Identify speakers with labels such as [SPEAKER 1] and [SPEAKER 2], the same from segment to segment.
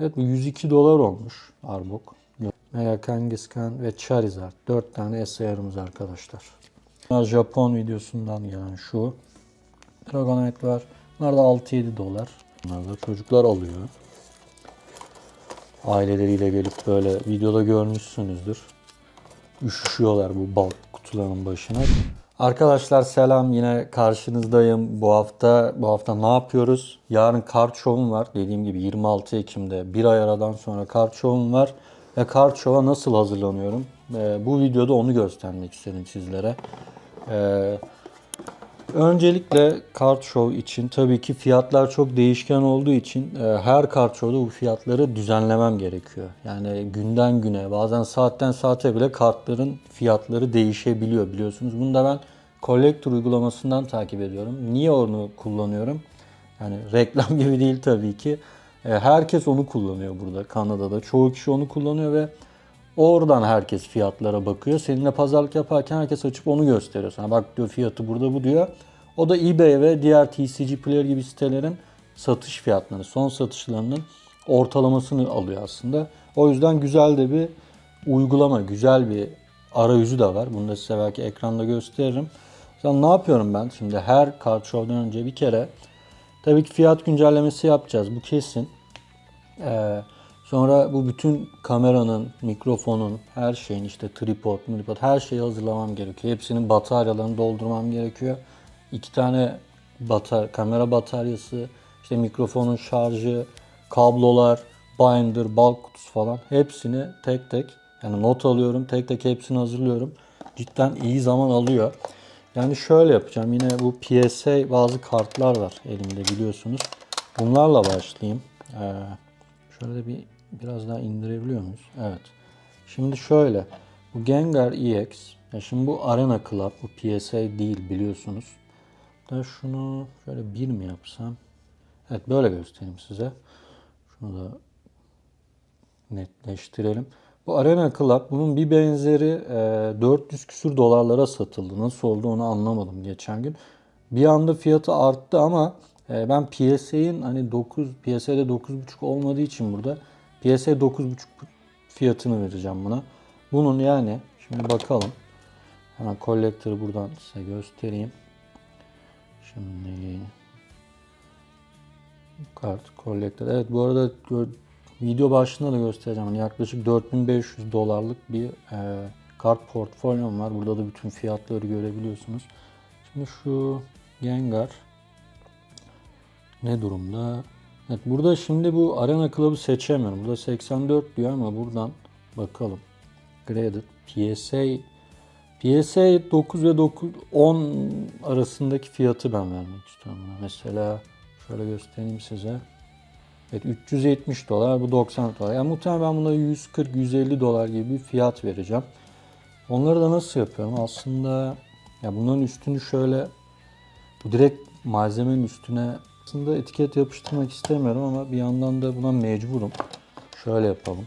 [SPEAKER 1] Evet bu 102 dolar olmuş Arbok. Mega Kangaskhan ve Charizard. 4 tane SAR'ımız arkadaşlar. Japon videosundan gelen şu. Dragonite var. Bunlar da 6-7 dolar. Bunlar da çocuklar alıyor. Aileleriyle gelip böyle videoda görmüşsünüzdür. Üşüşüyorlar bu bal kutuların başına. Arkadaşlar selam yine karşınızdayım. Bu hafta bu hafta ne yapıyoruz? Yarın kart şovum var. Dediğim gibi 26 Ekim'de bir ay aradan sonra kart şovum var. Ve kart şova nasıl hazırlanıyorum? Ee, bu videoda onu göstermek istedim sizlere. Ee, Öncelikle kart show için tabii ki fiyatlar çok değişken olduğu için e, her kart show'da bu fiyatları düzenlemem gerekiyor. Yani günden güne bazen saatten saate bile kartların fiyatları değişebiliyor biliyorsunuz. Bunu da ben Collector uygulamasından takip ediyorum. Niye onu kullanıyorum? Yani reklam gibi değil tabii ki. E, Herkes onu kullanıyor burada Kanada'da. Çoğu kişi onu kullanıyor ve Oradan herkes fiyatlara bakıyor. Seninle pazarlık yaparken herkes açıp onu gösteriyor sana. Bak diyor fiyatı burada bu diyor. O da eBay ve diğer TCG Player gibi sitelerin satış fiyatlarını, son satışlarının ortalamasını alıyor aslında. O yüzden güzel de bir uygulama, güzel bir arayüzü de var. Bunu da size belki ekranda gösteririm. Sen ne yapıyorum ben? Şimdi her kart show'dan önce bir kere tabii ki fiyat güncellemesi yapacağız. Bu kesin. Ee, sonra bu bütün kameranın, mikrofonun, her şeyin işte tripod, tripod her şeyi hazırlamam gerekiyor. Hepsinin bataryalarını doldurmam gerekiyor. İki tane batar kamera bataryası, işte mikrofonun şarjı, kablolar, binder, bulk kutusu falan hepsini tek tek yani not alıyorum. Tek tek hepsini hazırlıyorum. Cidden iyi zaman alıyor. Yani şöyle yapacağım. Yine bu PSA bazı kartlar var elimde biliyorsunuz. Bunlarla başlayayım. Ee, şöyle bir biraz daha indirebiliyor muyuz? Evet. Şimdi şöyle. Bu Gengar EX. Ya şimdi bu Arena Club. Bu PSA değil biliyorsunuz. Da şunu şöyle bir mi yapsam? Evet böyle göstereyim size. Şunu da netleştirelim. Bu Arena Club bunun bir benzeri e, 400 küsür dolarlara satıldı. Nasıl oldu onu anlamadım geçen gün. Bir anda fiyatı arttı ama e, ben PSA'in hani 9 PSA'de 9.5 olmadığı için burada PSA 9.5 fiyatını vereceğim buna. Bunun yani şimdi bakalım. Hemen collector'ı buradan size göstereyim. Şimdi kart collector. Evet bu arada video başında da göstereceğim. Yani yaklaşık 4500 dolarlık bir e, kart portfolyom var. Burada da bütün fiyatları görebiliyorsunuz. Şimdi şu Gengar ne durumda? Evet burada şimdi bu Arena Club'ı seçemiyorum. Burada 84 diyor ama buradan bakalım. Graded PSA PSA 9 ve 9 10 arasındaki fiyatı ben vermek istiyorum. Mesela şöyle göstereyim size. Evet 370 dolar bu 90 dolar. Yani muhtemelen ben buna 140-150 dolar gibi bir fiyat vereceğim. Onları da nasıl yapıyorum? Aslında ya bunların üstünü şöyle bu direkt malzemenin üstüne aslında etiket yapıştırmak istemiyorum ama bir yandan da buna mecburum. Şöyle yapalım.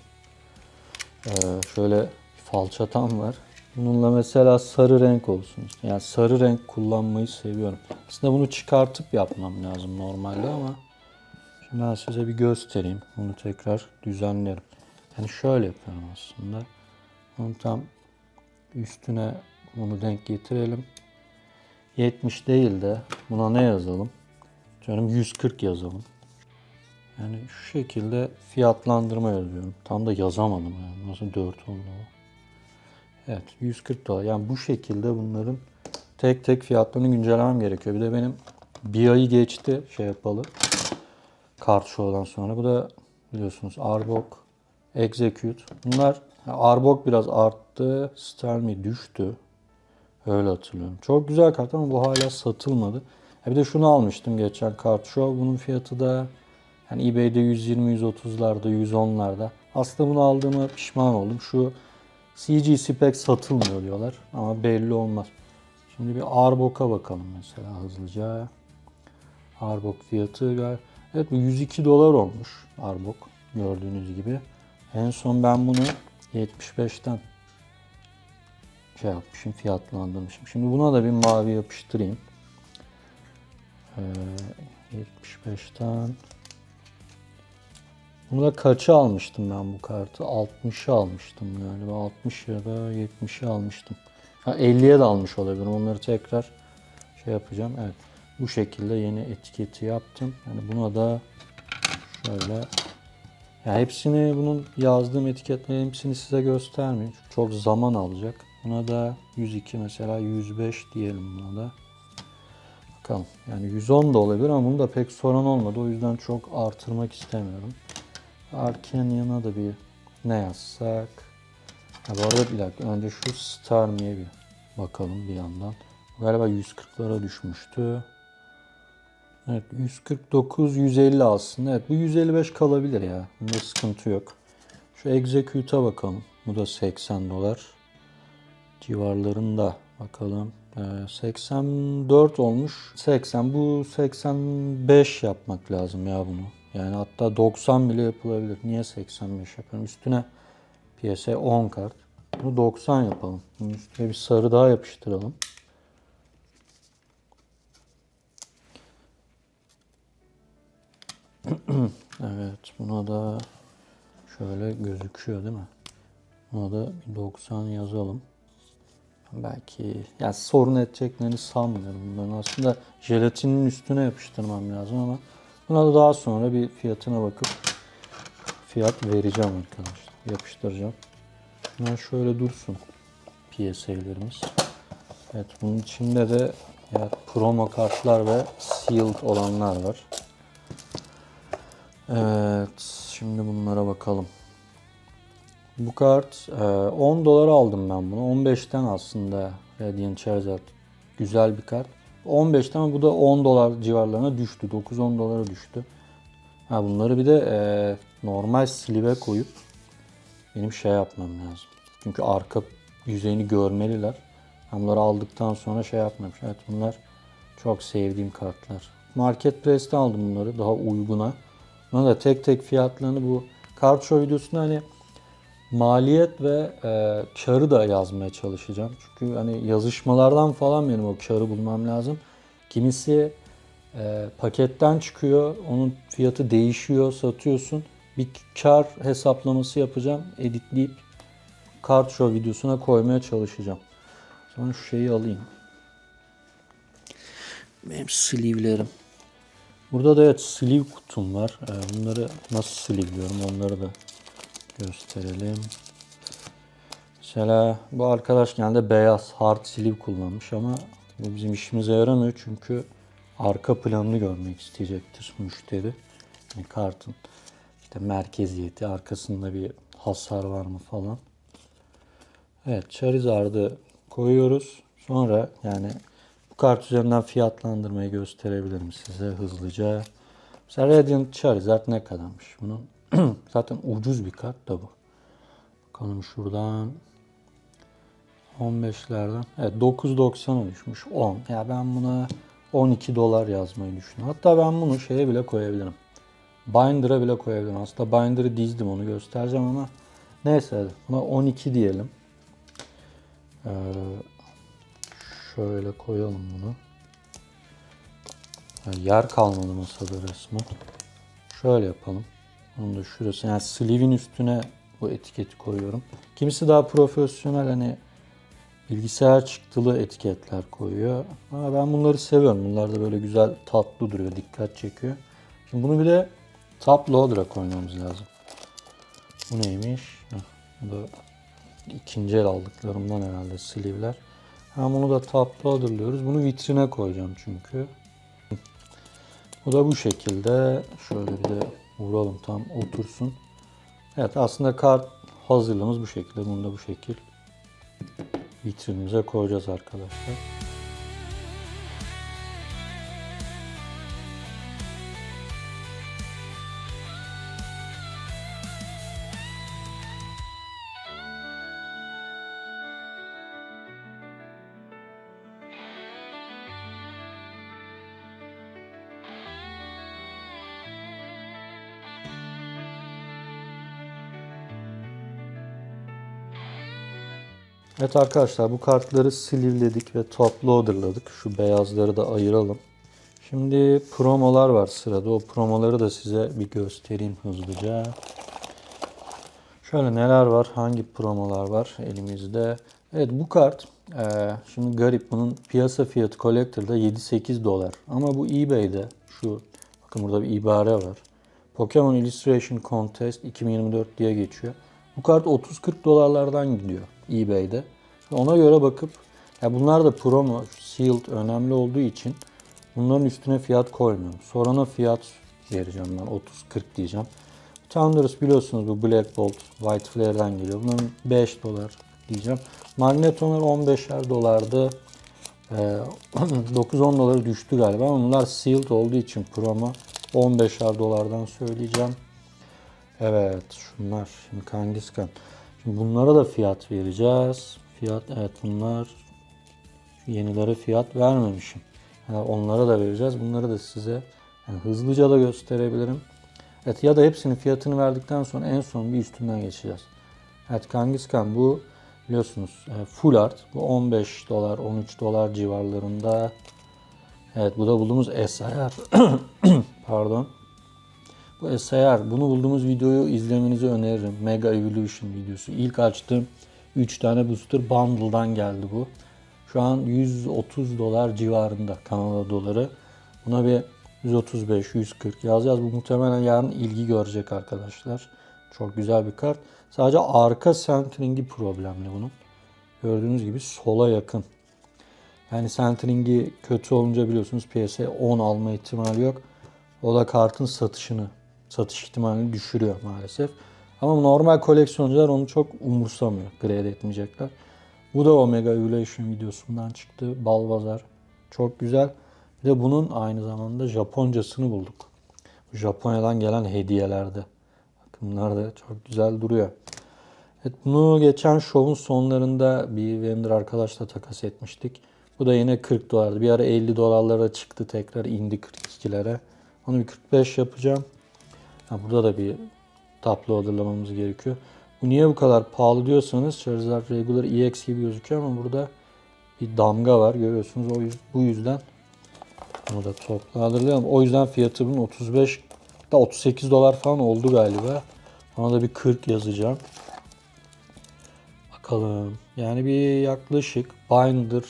[SPEAKER 1] Ee, şöyle falçatam var. Bununla mesela sarı renk olsun. Yani sarı renk kullanmayı seviyorum. Aslında bunu çıkartıp yapmam lazım normalde ama ben size bir göstereyim. Bunu tekrar düzenlerim. Yani şöyle yapıyorum aslında. Bunu tam üstüne bunu denk getirelim. 70 değil de buna ne yazalım? Diyorum 140 yazalım. Yani şu şekilde fiyatlandırma yazıyorum. Tam da yazamadım yani. Nasıl 4 oldu? Evet 140 dolar. Yani bu şekilde bunların tek tek fiyatlarını güncellemem gerekiyor. Bir de benim bir ayı geçti şey yapalı. Kart show'dan sonra. Bu da biliyorsunuz Arbok, Execute. Bunlar Arbok biraz arttı. Starmie düştü. Öyle hatırlıyorum. Çok güzel kart ama bu hala satılmadı. Ha bir de şunu almıştım geçen kart show. Bunun fiyatı da yani eBay'de 120-130'larda, 110'larda. Aslında bunu aldığıma pişman oldum. Şu CG spec satılmıyor diyorlar ama belli olmaz. Şimdi bir Arbok'a bakalım mesela hızlıca. Arbok fiyatı gal- Evet bu 102 dolar olmuş Arbok gördüğünüz gibi. En son ben bunu 75'ten şey yapmışım fiyatlandırmışım. Şimdi buna da bir mavi yapıştırayım. Ee, 75'ten Bunu da kaça almıştım ben bu kartı? 60'ı almıştım galiba. 60 ya da 70'i almıştım. Ha 50'ye de almış olabilirim. Onları tekrar şey yapacağım. Evet. Bu şekilde yeni etiketi yaptım. Yani buna da şöyle ya hepsini bunun yazdığım etiketlerin hepsini size göstermeyeyim. Çok zaman alacak. Buna da 102 mesela 105 diyelim buna da. Bakalım. Yani 110 da olabilir ama bunu da pek soran olmadı. O yüzden çok artırmak istemiyorum. Arcanian'a da bir ne yazsak? Ha, bu arada bir dakika. Önce şu Star Me'ye bir bakalım bir yandan. Galiba 140'lara düşmüştü. Evet 149, 150 aslında. Evet bu 155 kalabilir ya. Bunda sıkıntı yok. Şu Execute'a bakalım. Bu da 80 dolar civarlarında. Bakalım. Ee, 84 olmuş. 80. Bu 85 yapmak lazım ya bunu. Yani hatta 90 bile yapılabilir. Niye 85 yapıyorum? Üstüne PSA 10 kart. Bunu 90 yapalım. Üstüne bir sarı daha yapıştıralım. Evet, buna da şöyle gözüküyor değil mi? Buna da bir 90 yazalım. Belki ya sorun edeceklerini sanmıyorum bunların. Aslında jelatinin üstüne yapıştırmam lazım ama buna da daha sonra bir fiyatına bakıp fiyat vereceğim arkadaşlar. Yapıştıracağım. Bunlar şöyle dursun PSA'lerimiz. Evet bunun içinde de ya promo kartlar ve sealed olanlar var. Evet, şimdi bunlara bakalım. Bu kart e, 10 dolara aldım ben bunu. 15'ten aslında Radiant Charizard güzel bir kart. 15'ten ama bu da 10 dolar civarlarına düştü. 9-10 dolara düştü. Ha bunları bir de e, normal slive koyup benim şey yapmam lazım. Çünkü arka yüzeyini görmeliler. Bunları aldıktan sonra şey yapmam. Evet bunlar çok sevdiğim kartlar. Marketplace'te aldım bunları daha uyguna. Buna da tek tek fiyatlarını bu kart show videosunda hani maliyet ve e, karı da yazmaya çalışacağım. Çünkü hani yazışmalardan falan benim o karı bulmam lazım. Kimisi e, paketten çıkıyor, onun fiyatı değişiyor, satıyorsun. Bir kar hesaplaması yapacağım, editleyip kart show videosuna koymaya çalışacağım. Sonra şu şeyi alayım. Benim sleeve'lerim. Burada da evet sleeve kutum var. Ee, Bunları nasıl sleeve'liyorum onları da gösterelim. Mesela bu arkadaş genelde beyaz hard sleeve kullanmış ama bu bizim işimize yaramıyor çünkü arka planını görmek isteyecektir müşteri. Yani kartın işte merkeziyeti, arkasında bir hasar var mı falan. Evet Charizard'ı koyuyoruz. Sonra yani bu kart üzerinden fiyatlandırmayı gösterebilirim size hızlıca. Mesela Radiant Charizard ne kadarmış bunun? Zaten ucuz bir kart da bu. Bakalım şuradan 15'lerden. Evet 9.90'a düşmüş. 10. Ya ben buna 12 dolar yazmayı düşünüyorum. Hatta ben bunu şeye bile koyabilirim. Binder'a bile koyabilirim. Aslında Binder'ı dizdim onu göstereceğim ama neyse. Buna 12 diyelim. Ee, şöyle koyalım bunu. Yani yer kalmadı masada resmen. Şöyle yapalım. Onu da şurası. Yani sleeve'in üstüne bu etiketi koyuyorum. Kimisi daha profesyonel hani bilgisayar çıktılı etiketler koyuyor. Ama ben bunları seviyorum. Bunlar da böyle güzel tatlı duruyor. Dikkat çekiyor. Şimdi bunu bir de top loader'a koymamız lazım. Bu neymiş? Bu da ikinci el aldıklarımdan herhalde sleeve'ler. Ha bunu da top loader'lıyoruz. Bunu vitrine koyacağım çünkü. Bu da bu şekilde. Şöyle bir de vuralım tam otursun. Evet aslında kart hazırlığımız bu şekilde. Bunu da bu şekil vitrinimize koyacağız arkadaşlar. Evet arkadaşlar bu kartları sleeve'ledik ve top loader'ladık. Şu beyazları da ayıralım. Şimdi promolar var sırada. O promoları da size bir göstereyim hızlıca. Şöyle neler var? Hangi promolar var elimizde? Evet bu kart eee, şimdi garip bunun piyasa fiyatı Collector'da 7-8 dolar. Ama bu eBay'de şu bakın burada bir ibare var. Pokemon Illustration Contest 2024 diye geçiyor. Bu kart 30-40 dolarlardan gidiyor eBay'de. Ona göre bakıp ya bunlar da promo, sealed önemli olduğu için bunların üstüne fiyat koymuyorum. Sorana fiyat vereceğim ben 30-40 diyeceğim. Thunderous biliyorsunuz bu Black Bolt White Flare'den geliyor. Bunların 5 dolar diyeceğim. Magneto'lar 15'er dolardı. Ee, 9-10 doları düştü galiba bunlar sealed olduğu için promo 15'er dolardan söyleyeceğim. Evet şunlar şimdi Kangiskan. Bunlara da fiyat vereceğiz. Fiyat evet bunlar yenilere fiyat vermemişim. Yani onlara da vereceğiz. Bunları da size yani hızlıca da gösterebilirim. Evet ya da hepsinin fiyatını verdikten sonra en son bir üstünden geçeceğiz. Evet Kangiskan bu biliyorsunuz e, full art. Bu 15 dolar 13 dolar civarlarında. Evet bu da bulduğumuz SIR. Pardon. Bu SIR. Bunu bulduğumuz videoyu izlemenizi öneririm. Mega Evolution videosu. İlk açtığım 3 tane booster bundle'dan geldi bu. Şu an 130 dolar civarında Kanada doları. Buna bir 135, 140 yazacağız. Bu muhtemelen yarın ilgi görecek arkadaşlar. Çok güzel bir kart. Sadece arka centering'i problemli bunun. Gördüğünüz gibi sola yakın. Yani centering'i kötü olunca biliyorsunuz PSA 10 alma ihtimali yok. O da kartın satışını, satış ihtimalini düşürüyor maalesef. Ama normal koleksiyoncular onu çok umursamıyor. Grade etmeyecekler. Bu da Omega Evolution videosundan çıktı. Balbazar. Çok güzel. Bir de bunun aynı zamanda Japoncasını bulduk. Japonya'dan gelen hediyelerde. Bakın bunlar da çok güzel duruyor. Evet, bunu geçen şovun sonlarında bir vendor arkadaşla takas etmiştik. Bu da yine 40 dolardı. Bir ara 50 dolarlara çıktı tekrar indi 42'lere. Onu bir 45 yapacağım. Ha, burada da bir tablo hazırlamamız gerekiyor. Bu niye bu kadar pahalı diyorsanız Charizard Regular EX gibi gözüküyor ama burada bir damga var görüyorsunuz. O yüz- bu yüzden bunu da toplu hazırlayalım. O yüzden fiyatı bunun 35 da 38 dolar falan oldu galiba. Ona da bir 40 yazacağım. Bakalım. Yani bir yaklaşık Binder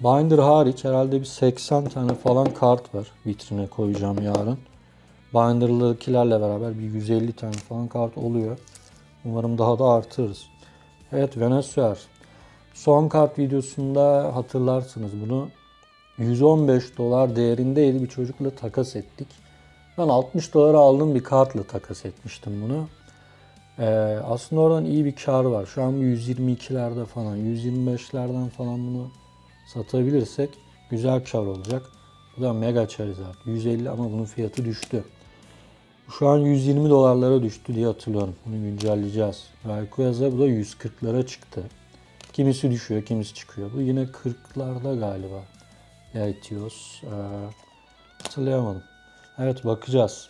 [SPEAKER 1] Binder hariç herhalde bir 80 tane falan kart var. Vitrine koyacağım yarın. Binder'dakilerle beraber bir 150 tane falan kart oluyor. Umarım daha da artırırız. Evet Venezuela. Son kart videosunda hatırlarsınız bunu. 115 dolar değerindeydi bir çocukla takas ettik. Ben 60 dolara aldığım bir kartla takas etmiştim bunu. Ee, aslında oradan iyi bir kar var. Şu an 122'lerde falan, 125'lerden falan bunu satabilirsek güzel kar olacak. Bu da Mega Charizard. 150 ama bunun fiyatı düştü. Şu an 120 dolarlara düştü diye hatırlıyorum. Bunu güncelleyeceğiz. Rayquaza bu da 140'lara çıktı. Kimisi düşüyor, kimisi çıkıyor. Bu yine 40'larda galiba. Yaitios. Ee, hatırlayamadım. Evet bakacağız.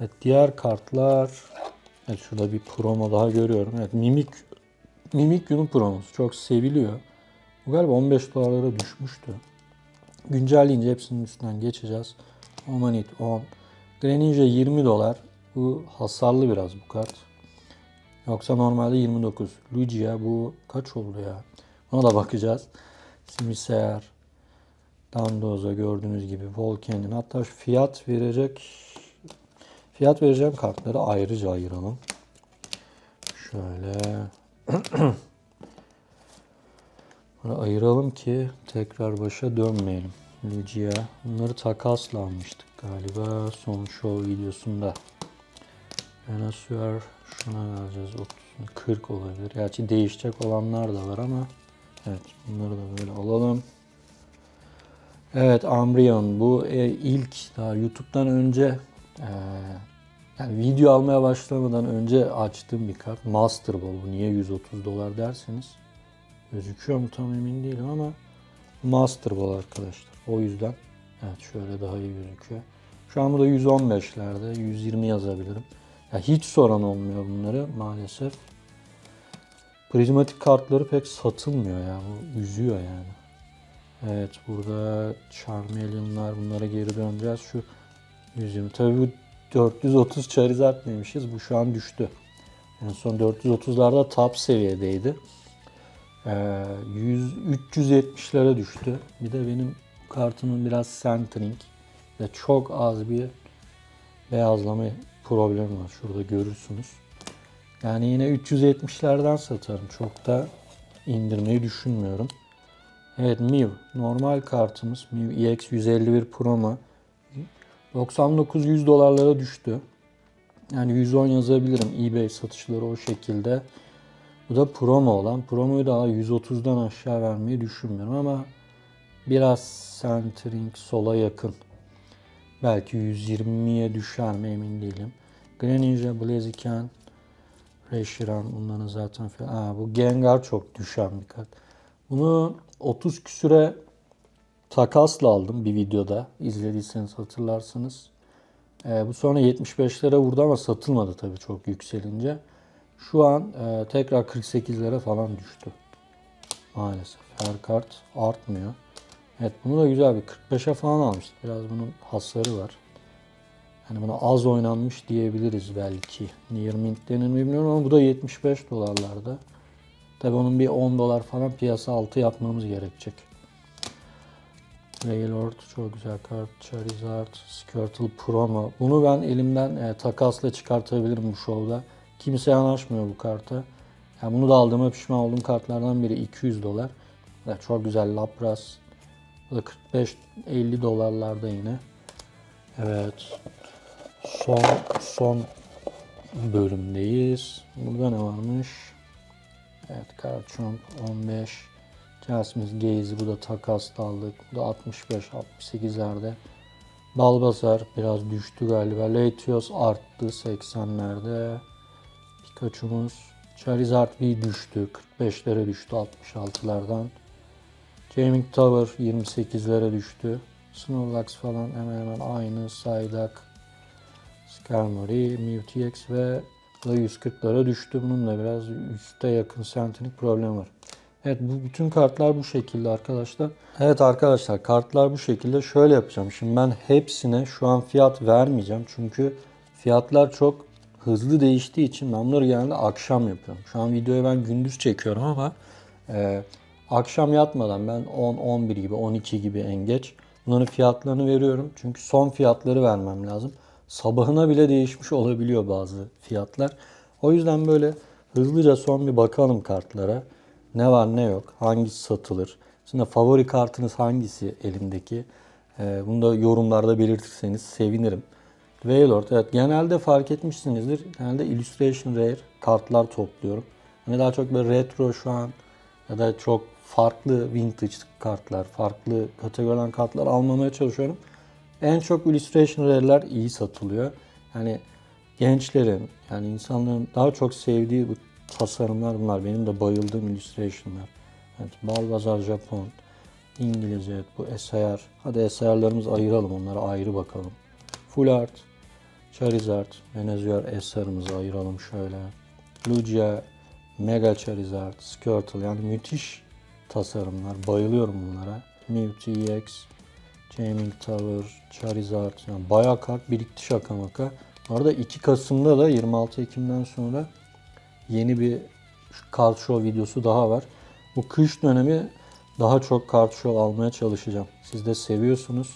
[SPEAKER 1] Evet diğer kartlar. Evet şurada bir promo daha görüyorum. Evet Mimik Mimikyu'nun promosu çok seviliyor. Bu galiba 15 dolarlara düşmüştü. Güncelleyince hepsinin üstünden geçeceğiz. Omanit 10. Greninja 20 dolar. Bu hasarlı biraz bu kart. Yoksa normalde 29. Lugia bu kaç oldu ya? Ona da bakacağız. Simisear, Dandoza gördüğünüz gibi Volcan'in hatta şu fiyat verecek fiyat vereceğim kartları ayrıca ayıralım. Şöyle Böyle ayıralım ki tekrar başa dönmeyelim. Lugia. Bunları takasla almıştık galiba son show videosunda. Venezuela şuna vereceğiz 30 40 olabilir. Gerçi değişecek olanlar da var ama evet bunları da böyle alalım. Evet Ambrion bu e, ilk daha YouTube'dan önce e, yani video almaya başlamadan önce açtığım bir kart. Master Ball. Bu niye 130 dolar derseniz gözüküyor mu tam emin değilim ama Master Ball arkadaşlar. O yüzden evet şöyle daha iyi gözüküyor. Şu an burada 115'lerde 120 yazabilirim. Ya hiç soran olmuyor bunları maalesef. Prizmatik kartları pek satılmıyor ya. Bu üzüyor yani. Evet burada Charmelion'lar bunlara geri döneceğiz. Şu 120. Tabii bu 430 Charizard demişiz. Bu şu an düştü. En son 430'larda top seviyedeydi. Ee, 100, 370'lere düştü. Bir de benim kartımın biraz centering ve çok az bir beyazlama problemi var. Şurada görürsünüz. Yani yine 370'lerden satarım. Çok da indirmeyi düşünmüyorum. Evet Mew. Normal kartımız. Mew EX 151 Pro'ma. 99-100 dolarlara düştü. Yani 110 yazabilirim. eBay satışları o şekilde. Bu da promo olan. Promoyu daha 130'dan aşağı vermeyi düşünmüyorum ama biraz centering sola yakın. Belki 120'ye düşer mi emin değilim. Greninja, Blaziken, Reshiram bunların zaten. Aa, bu Gengar çok düşen bir kart. Bunu 30 küsüre takasla aldım bir videoda. İzlediyseniz hatırlarsınız. Ee, bu sonra 75'lere vurdu ama satılmadı tabii çok yükselince. Şu an e, tekrar 48'lere falan düştü. Maalesef. Her kart artmıyor. Evet bunu da güzel bir 45'e falan almıştık. Biraz bunun hasarı var. Hani buna az oynanmış diyebiliriz belki. Near Mint denir mi bilmiyorum ama bu da 75 dolarlarda. Tabi onun bir 10 dolar falan piyasa altı yapmamız gerekecek. Raylord çok güzel kart. Charizard, Squirtle Promo. Bunu ben elimden e, takasla çıkartabilirim bu şovda. Kimse yanaşmıyor bu karta. Yani bunu da aldığıma pişman olduğum kartlardan biri 200 dolar. Ya çok güzel Lapras. Bu da 45-50 dolarlarda yine. Evet. Son son bölümdeyiz. Burada ne varmış? Evet Karchomp 15. Jasmine Gaze'i bu da takasla aldık. Bu da 65-68'lerde. Balbazar biraz düştü galiba. Latios arttı 80'lerde. Pikachu'muz. Charizard bir düştü. 45'lere düştü 66'lardan. Gaming Tower 28'lere düştü. Snorlax falan hemen hemen aynı. Psyduck, Skarmory, Mewtwo ve da 140'lara düştü. Bunun da biraz üste yakın sentenik problem var. Evet bu bütün kartlar bu şekilde arkadaşlar. Evet arkadaşlar kartlar bu şekilde. Şöyle yapacağım. Şimdi ben hepsine şu an fiyat vermeyeceğim. Çünkü fiyatlar çok hızlı değiştiği için ben bunları genelde akşam yapıyorum. Şu an videoyu ben gündüz çekiyorum ama e, akşam yatmadan ben 10, 11 gibi, 12 gibi en geç bunların fiyatlarını veriyorum. Çünkü son fiyatları vermem lazım. Sabahına bile değişmiş olabiliyor bazı fiyatlar. O yüzden böyle hızlıca son bir bakalım kartlara. Ne var ne yok, hangisi satılır. Şimdi favori kartınız hangisi elimdeki? Ee, bunu da yorumlarda belirtirseniz sevinirim. Wailord, evet genelde fark etmişsinizdir. Genelde Illustration Rare kartlar topluyorum. Hani daha çok böyle retro şu an ya da çok farklı vintage kartlar, farklı kategoriden kartlar almamaya çalışıyorum. En çok Illustration Rare'ler iyi satılıyor. Yani gençlerin, yani insanların daha çok sevdiği bu tasarımlar bunlar. Benim de bayıldığım illustration'lar. Evet, Balbazar Japon, İngilizce, evet, bu SR. Hadi SR'larımızı ayıralım, onlara ayrı bakalım. Full Art, Charizard, Venezuela SR'ımızı ayıralım şöyle. Lugia, Mega Charizard, Squirtle yani müthiş tasarımlar. Bayılıyorum bunlara. Mewtwo EX, Gaming Tower, Charizard yani bayağı kart birikti şaka maka. Arada 2 Kasım'da da 26 Ekim'den sonra yeni bir kart show videosu daha var. Bu kış dönemi daha çok kart show almaya çalışacağım. Siz de seviyorsunuz.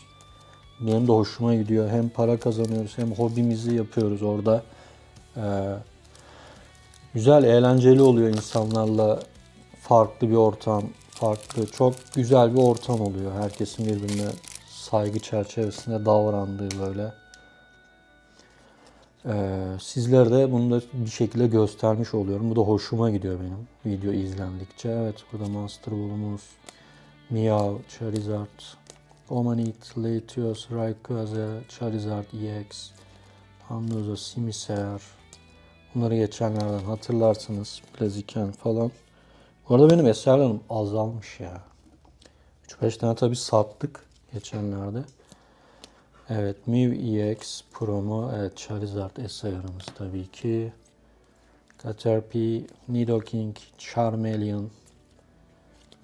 [SPEAKER 1] Benim de hoşuma gidiyor. Hem para kazanıyoruz hem hobimizi yapıyoruz orada. Ee, güzel, eğlenceli oluyor insanlarla farklı bir ortam, farklı, çok güzel bir ortam oluyor. Herkesin birbirine saygı çerçevesinde davrandığı böyle. Ee, sizlere de bunu da bir şekilde göstermiş oluyorum. Bu da hoşuma gidiyor benim video izlendikçe. Evet burada Master Ball'umuz, Meow, Charizard, Omanite, Latios, Rayquaza, Charizard EX, Pandoza, Simisear. Bunları geçenlerden hatırlarsınız. Blaziken falan. Bu arada benim eserlerim azalmış ya. 3-5 tane tabii sattık geçenlerde. Evet, Mew EX Promo, evet Charizard eserimiz tabii ki. Caterpie, Nidoking, Charmeleon.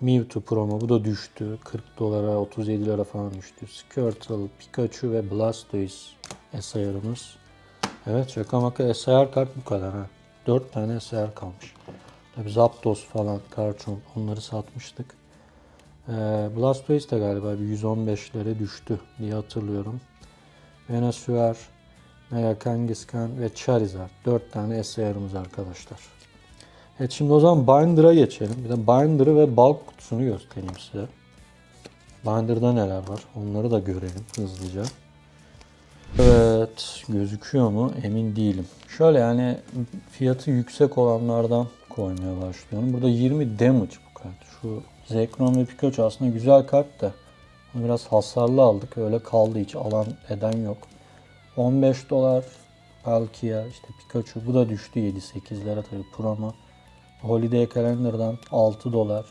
[SPEAKER 1] Mewtwo promo bu da düştü. 40 dolara 37 lira falan düştü. Squirtle, Pikachu ve Blastoise SIR'ımız. Evet şaka maka SIR kart bu kadar ha. 4 tane SIR kalmış. Tabi Zapdos falan, Karchon onları satmıştık. Ee, Blastoise de galiba bir 115'lere düştü diye hatırlıyorum. Venusaur, Mega Kangaskhan ve Charizard. 4 tane SIR'ımız arkadaşlar. Evet şimdi o zaman Binder'a geçelim. Bir de Binder'ı ve bulk kutusunu göstereyim size. Binder'da neler var onları da görelim hızlıca. Evet gözüküyor mu emin değilim. Şöyle yani fiyatı yüksek olanlardan koymaya başlıyorum. Burada 20 damage bu kart. Şu Zekrom ve Pikachu aslında güzel kart da biraz hasarlı aldık. Öyle kaldı hiç alan eden yok. 15 dolar Palkia işte Pikachu bu da düştü 7-8'lere tabii promo. Holiday Calendar'dan 6 dolar.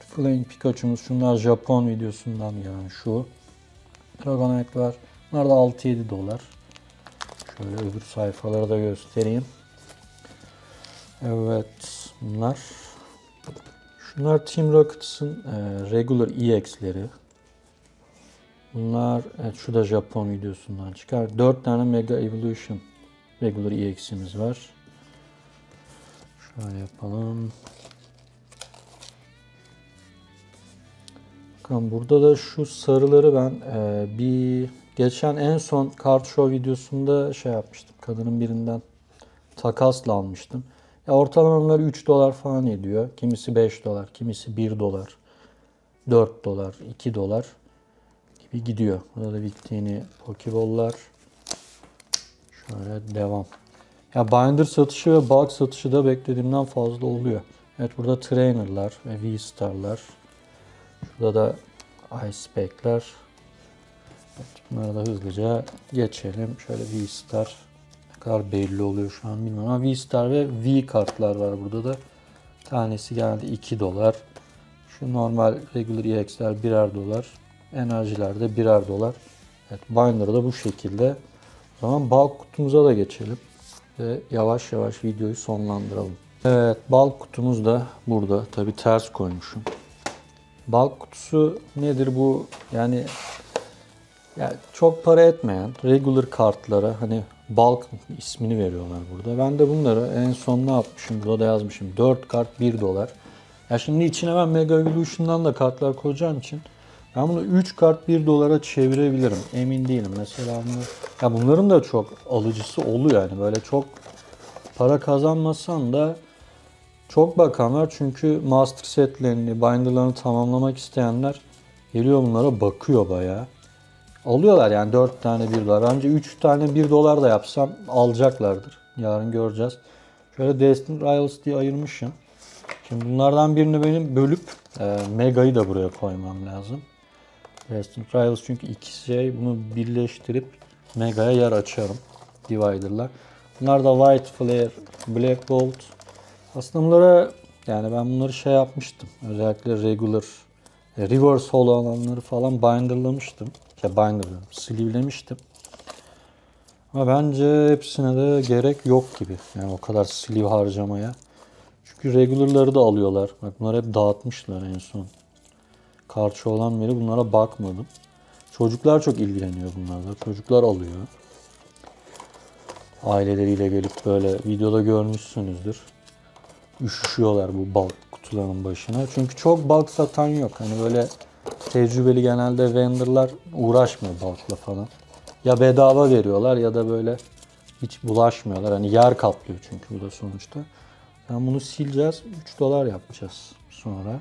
[SPEAKER 1] Flame Pikachu'muz şunlar Japon videosundan yani şu. Dragonite var. Bunlar da 6-7 dolar. Şöyle öbür sayfaları da göstereyim. Evet bunlar. Şunlar Team Rocket's'ın e, Regular EX'leri. Bunlar evet şu da Japon videosundan çıkar. 4 tane Mega Evolution Regular EX'imiz var. Şöyle yapalım. Bakın burada da şu sarıları ben e, bir geçen en son kart show videosunda şey yapmıştım. Kadının birinden takasla almıştım. Ya ortalamaları 3 dolar falan ediyor. Kimisi 5 dolar, kimisi 1 dolar, 4 dolar, 2 dolar gibi gidiyor. Burada da bittiğini Pokeball'lar. Şöyle devam. Ya binder satışı ve bulk satışı da beklediğimden fazla oluyor. Evet burada trainer'lar V-Star'lar. Şurada da Ice Pack'ler. Evet, bunları da hızlıca geçelim. Şöyle V-Star ne kadar belli oluyor şu an bilmiyorum ama V-Star ve V kartlar var burada da. Tanesi geldi 2 dolar. Şu normal regular EX'ler birer dolar. Enerjiler de birer dolar. Evet binder da bu şekilde. O zaman bulk kutumuza da geçelim ve yavaş yavaş videoyu sonlandıralım. Evet, bal kutumuz da burada. Tabi ters koymuşum. Bal kutusu nedir bu? Yani ya çok para etmeyen regular kartlara hani bulk ismini veriyorlar burada. Ben de bunları en son ne yapmışım? Burada da yazmışım. 4 kart 1 dolar. Ya şimdi içine ben Mega Evolution'dan da kartlar koyacağım için ben bunu 3 kart 1 dolara çevirebilirim. Emin değilim. Mesela bunu, ya bunların da çok alıcısı oluyor yani. Böyle çok para kazanmasan da çok bakan var. Çünkü master setlerini, binderlarını tamamlamak isteyenler geliyor bunlara bakıyor bayağı. Alıyorlar yani 4 tane 1 dolar. Bence 3 tane 1 dolar da yapsam alacaklardır. Yarın göreceğiz. Şöyle Destiny Rivals diye ayırmışım. Şimdi bunlardan birini benim bölüp e, Mega'yı da buraya koymam lazım. Destiny Rivals çünkü iki şey bunu birleştirip Mega'ya yer açarım. Divider'lar. Bunlar da White Flare, Black Bolt. Aslında bunlara yani ben bunları şey yapmıştım. Özellikle regular, e, reverse holo olanları falan binderlamıştım. Ya binderladım, sleeve'lemiştim. Ama bence hepsine de gerek yok gibi. Yani o kadar sleeve harcamaya. Çünkü regular'ları da alıyorlar. Bak bunları hep dağıtmışlar en son. Karşı olan beri bunlara bakmadım. Çocuklar çok ilgileniyor bunlarla. Çocuklar alıyor. Aileleriyle gelip böyle videoda görmüşsünüzdür. Üşüşüyorlar bu bulk kutuların başına. Çünkü çok bulk satan yok. Hani böyle tecrübeli genelde vendorlar uğraşmıyor bulkla falan. Ya bedava veriyorlar ya da böyle hiç bulaşmıyorlar. Hani yer kaplıyor çünkü bu da sonuçta. Ben bunu sileceğiz. 3 dolar yapacağız sonra.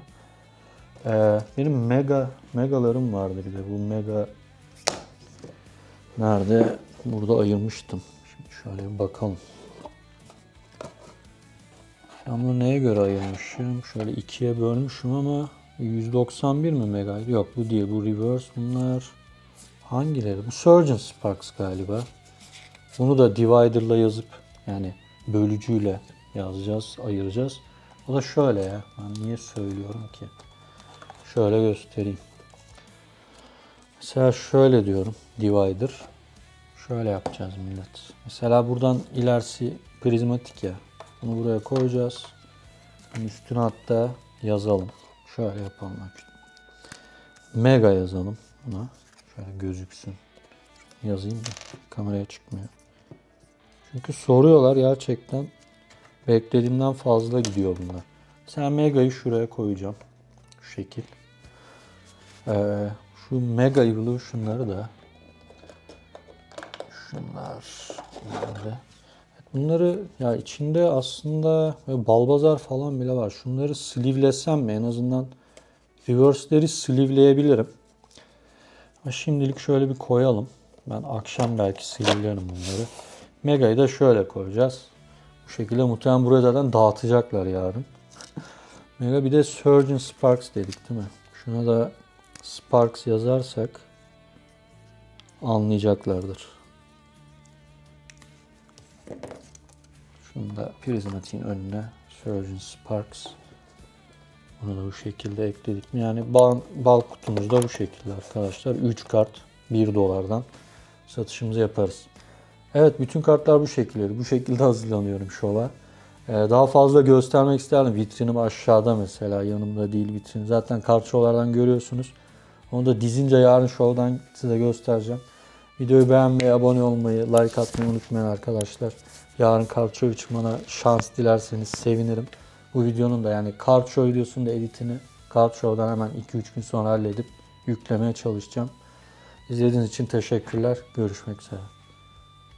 [SPEAKER 1] Ee, benim mega megalarım vardı bir de. Bu mega nerede? Burada ayırmıştım. Şimdi şöyle bir bakalım. Ben bunu neye göre ayırmışım? Şöyle ikiye bölmüşüm ama 191 mi megaydı? Yok bu değil. Bu reverse. Bunlar hangileri? Bu Surgeon Sparks galiba. Bunu da divider'la yazıp yani bölücüyle yazacağız, ayıracağız. O da şöyle ya. Ben niye söylüyorum ki? Şöyle göstereyim. Mesela şöyle diyorum. Divider. Şöyle yapacağız millet. Mesela buradan ilerisi prizmatik ya. Bunu buraya koyacağız. Bunun üstüne hatta yazalım. Şöyle yapalım. Mega yazalım buna. Şöyle gözüksün. Yazayım da kameraya çıkmıyor. Çünkü soruyorlar gerçekten. Beklediğimden fazla gidiyor bunlar. Sen Mega'yı şuraya koyacağım. Şu şekil. Ee, şu Mega Evolution'ları da şunlar nerede? Bunları ya içinde aslında balbazar falan bile var. Şunları sleevelesem mi en azından reverse'leri sleeveleyebilirim. Ama şimdilik şöyle bir koyalım. Ben akşam belki sleevelerim bunları. Mega'yı da şöyle koyacağız. Bu şekilde muhtemelen buraya zaten dağıtacaklar yarın. Mega bir de Surgeon Sparks dedik değil mi? Şuna da Sparks yazarsak anlayacaklardır. Şunu da prizmatiğin önüne Surgeon Sparks. Bunu da bu şekilde ekledik? Yani bal, bal kutumuz da bu şekilde arkadaşlar. 3 kart 1 dolardan satışımızı yaparız. Evet bütün kartlar bu şekilde. Bu şekilde hazırlanıyorum şova. Ee, daha fazla göstermek isterdim. Vitrinim aşağıda mesela. Yanımda değil vitrin. Zaten kart şovlardan görüyorsunuz. Onu da dizince yarın şovdan size göstereceğim. Videoyu beğenmeyi, abone olmayı, like atmayı unutmayın arkadaşlar. Yarın için bana şans dilerseniz sevinirim. Bu videonun da yani kart şov videosunun da editini kart şovdan hemen 2-3 gün sonra halledip yüklemeye çalışacağım. İzlediğiniz için teşekkürler. Görüşmek üzere.